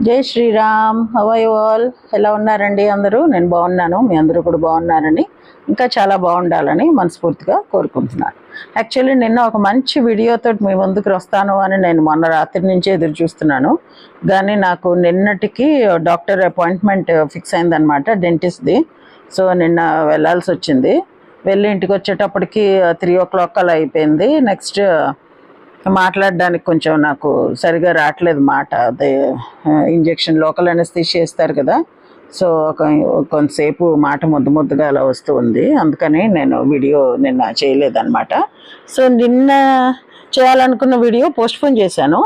జై శ్రీరామ్. హవై వాల్ ఎలా ఉన్నారండి అందరూ? నేను బాగున్నాను. మీ అందరూ కూడా బాగున్నారని ఇంకా చాలా బాగుండాలని మనస్ఫూర్తిగా కోరుకుంటున్నాను. యాక్చువల్లీ నిన్న ఒక మంచి వీడియోతో మీ ముందుకు వస్తాను అని నేను మొన్న రాత్రి నుంచి ఎదురు చూస్తున్నాను. కానీ నాకు నిన్నటికి డాక్టర్ అపాయింట్మెంట్ ఫిక్స్ అయిందనమాట డెంటిస్ట్ది సో నిన్న వెళ్ళాల్సి వచ్చింది. వెళ్ళి ఇంటికి వచ్చేటప్పటికి త్రీ ఓ క్లాక్ అలా అయిపోయింది. నెక్స్ట్ మాట్లాడడానికి కొంచెం నాకు సరిగా రావట్లేదు మాట. అదే ఇంజెక్షన్ లోకల్ అనేసి చేస్తారు కదా. సో ఒక కొంతసేపు మాట ముద్దు ముద్దుగా అలా వస్తూ ఉంది. అందుకని నేను వీడియో నిన్న చేయలేదన్నమాట. సో నిన్న చేయాలనుకున్న వీడియో పోస్ట్పోన్ చేశాను.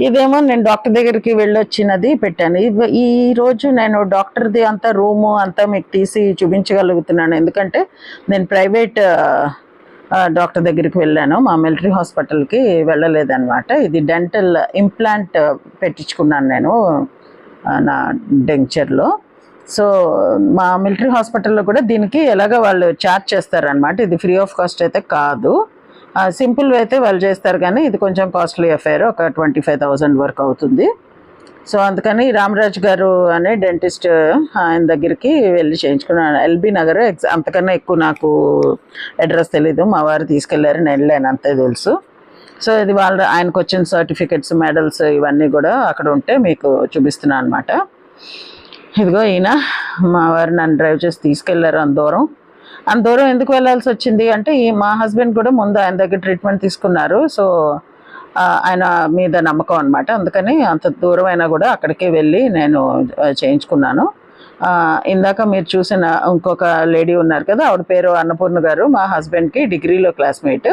ఇదేమో నేను డాక్టర్ దగ్గరికి వెళ్ళొచ్చినది పెట్టాను. ఈ రోజు నేను డాక్టర్ది అంతా రూము అంతా మీకు తీసి చూపించగలుగుతున్నాను. ఎందుకంటే నేను ప్రైవేట్ డాక్టర్ దగ్గరికి వెళ్ళాను. మా మిలిటరీ హాస్పిటల్కి వెళ్ళలేదన్నమాట. ఇది డెంటల్ ఇంప్లాంట్ పెట్టించుకున్నాను నేను నా డెంచర్లో. సో మా మిలిటరీ హాస్పిటల్లో కూడా దీనికి ఎలాగ వాళ్ళు ఛార్జ్ చేస్తారనమాట ఇది ఫ్రీ ఆఫ్ కాస్ట్ అయితే కాదు. సింపుల్ అయితే వాళ్ళు చేస్తారు కానీ ఇది కొంచెం కాస్ట్లీ అఫైర్. ఒక ట్వంటీ ఫైవ్ థౌజండ్ వరకు అవుతుంది. సో అందుకని రామరాజు గారు అనే డెంటిస్ట్ ఆయన దగ్గరికి వెళ్ళి చేయించుకున్నాను. ఎల్బీ నగర్ అంతకన్నా ఎక్కువ నాకు అడ్రస్ తెలీదు. మా వారు తీసుకెళ్ళారు నేను వెళ్ళాను అంతే తెలుసు. సో ఇది వాళ్ళ ఆయనకు వచ్చిన సర్టిఫికెట్స్ మెడల్స్ ఇవన్నీ కూడా అక్కడ ఉంటే మీకు చూపిస్తున్నాను అనమాట ఇదిగో ఈయన మా వారు నన్ను డ్రైవ్ చేసి తీసుకెళ్ళారు అంత దూరం అంత దూరం ఎందుకు వెళ్ళాల్సి వచ్చింది అంటే ఈ మా హస్బెండ్ కూడా ముందు ఆయన దగ్గర ట్రీట్మెంట్ తీసుకున్నారు. సో ఆయన మీద నమ్మకం అనమాట అందుకని అంత దూరం అయినా కూడా అక్కడికే వెళ్ళి నేను చేయించుకున్నాను. ఇందాక మీరు చూసిన ఇంకొక లేడీ ఉన్నారు కదా ఆవిడ పేరు అన్నపూర్ణ గారు మా హస్బెండ్కి డిగ్రీలో క్లాస్మేట్.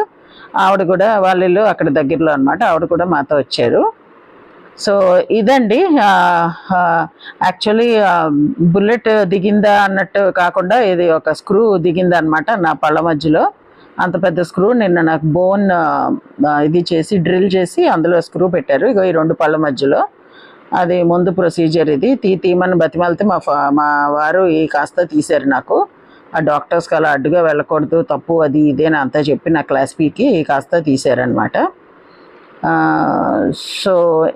ఆవిడ కూడా వాళ్ళ ఇల్లు అక్కడ దగ్గరలో అనమాట ఆవిడ కూడా మాతో వచ్చారు. సో ఇదండి యాక్చువల్లీ బుల్లెట్ దిగిందా అన్నట్టు కాకుండా ఇది ఒక స్క్రూ దిగిందా అనమాట నా పళ్ళ మధ్యలో. అంత పెద్ద స్క్రూ నిన్న నాకు బోన్ ఇది చేసి డ్రిల్ చేసి అందులో స్క్రూ పెట్టారు. ఇగో ఈ రెండు పళ్ళ మధ్యలో. అది ముందు ప్రొసీజర్ ఇది. తీ తీమని బతిమాలితే మా మా వారు ఈ కాస్త తీశారు నాకు. ఆ డాక్టర్స్కి అలా అడ్డుగా వెళ్ళకూడదు తప్పు అది ఇదేనా అంతా చెప్పి నా క్లాస్ పీకి కాస్త తీశారనమాట సో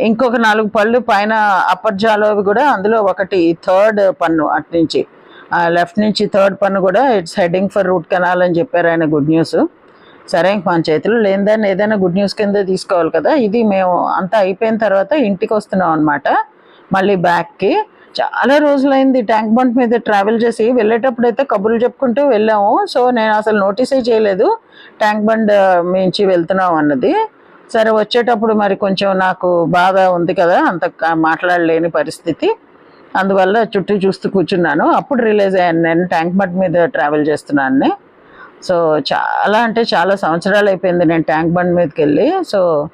ఇంకొక నాలుగు పళ్ళు పైన అప్పర్జాలోవి కూడా అందులో ఒకటి థర్డ్ పన్ను అటు నుంచి. లెఫ్ట్ నుంచి థర్డ్ పన్ను కూడా it's heading for root canal అని చెప్పారు ఆయన గుడ్ న్యూస్. సరే ఇంక మన చేతిలో లేనిదాన్ని ఏదైనా గుడ్ న్యూస్ కింద తీసుకోవాలి కదా. ఇది మేము అంతా అయిపోయిన తర్వాత ఇంటికి వస్తున్నాం అనమాట మళ్ళీ బ్యాక్కి చాలా రోజులైంది ట్యాంక్ బండ్ మీద ట్రావెల్ చేసి వెళ్ళేటప్పుడు అయితే కబుర్లు చెప్పుకుంటూ వెళ్ళాము. సో నేను అసలు నోటీసే చేయలేదు ట్యాంక్ బండ్ మించి వెళ్తున్నాం అన్నది. సరే వచ్చేటప్పుడు మరి కొంచెం నాకు బాగా ఉంది కదా. అంత మాట్లాడలేని పరిస్థితి. అందువల్ల చుట్టూ చూస్తూ కూర్చున్నాను. అప్పుడు రిలీజ్ అయ్యాను. నేను ట్యాంక్ బండ్ మీద ట్రావెల్ చేస్తున్నాను సో చాలా అంటే చాలా సంవత్సరాలు అయిపోయింది నేను ట్యాంక్ బండ్ మీదకి వెళ్ళి. సో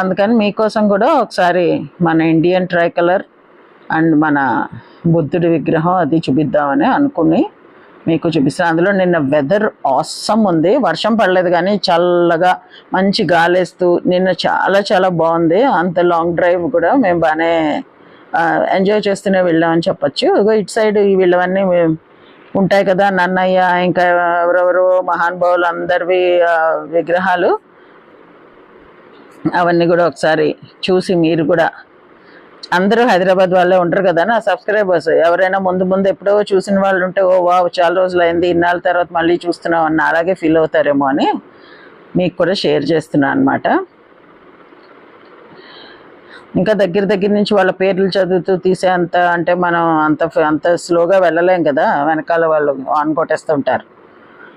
అందుకని మీకోసం కూడా ఒకసారి మన ఇండియన్ ట్రై కలర్ అండ్ మన బుద్ధుడి విగ్రహం అది చూపిద్దామని అనుకుని మీకు చూపిస్తాను అందులో నిన్న వెదర్ ఆసమ్ ఉంది. వర్షం పడలేదు కానీ చల్లగా మంచి గాలేస్తూ నిన్న చాలా చాలా బాగుంది. అంత లాంగ్ డ్రైవ్ కూడా మేము బాగానే ఎంజాయ్ చేస్తూనే వెళ్ళామని చెప్పచ్చు. ఇగో ఇటు సైడ్ ఈ వీళ్ళవన్నీ ఉంటాయి కదా నన్నయ్య ఇంకా ఎవరెవరు మహానుభావులు అందరివి విగ్రహాలు. అవన్నీ కూడా ఒకసారి చూసి మీరు కూడా. అందరూ హైదరాబాద్ వాళ్ళే ఉంటారు కదా నా సబ్స్క్రైబర్స్. ఎవరైనా ముందు ముందు ఎప్పుడో చూసిన వాళ్ళు ఉంటే ఓ వావ్ చాలా రోజులు అయింది ఇన్నాళ్ళ తర్వాత మళ్ళీ చూస్తున్నాం అన్న అలాగే ఫీల్ అవుతారేమో అని మీకు కూడా షేర్ చేస్తున్నాను అనమాట ఇంకా దగ్గర దగ్గర నుంచి వాళ్ళ పేర్లు చదువుతూ తీసే అంత అంటే మనం అంత అంత స్లోగా వెళ్ళలేం కదా. వెనకాల వాళ్ళు ఆన్ కొట్టేస్తుంటారు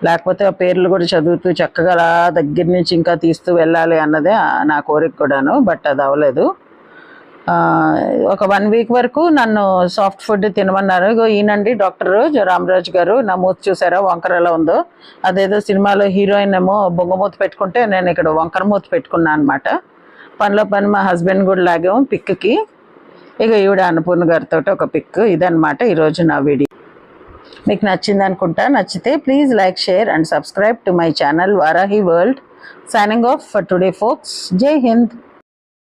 లేకపోతే ఆ పేర్లు కూడా చదువుతూ చక్కగా అలా దగ్గర నుంచి ఇంకా తీస్తూ వెళ్ళాలి అన్నదే నా కోరిక కూడాను బట్ అది అవ్వలేదు. ఒక వన్ వీక్ వరకు నన్ను సాఫ్ట్ ఫుడ్ తినమన్నారు. ఈయనండి డాక్టరు రామరాజు గారు. నా మూతి చూసారా? వంకర ఎలా ఉందో. అదేదో సినిమాలో హీరోయిన్ ఏమో బొంగమూత పెట్టుకుంటే నేను ఇక్కడ వంకర మూత పెట్టుకున్నాను అనమాట పనిలో పని మా హస్బెండ్ కూడా లాగాము పిక్కి. ఇక ఈవిడ అన్నపూర్ణ గారితో ఒక పిక్. ఇదనమాట ఈరోజు నా వీడియో. మీకు నచ్చింది అనుకుంటా. నచ్చితే please like share and subscribe to my channel Varahi world. Signing off for today folks జై హింద్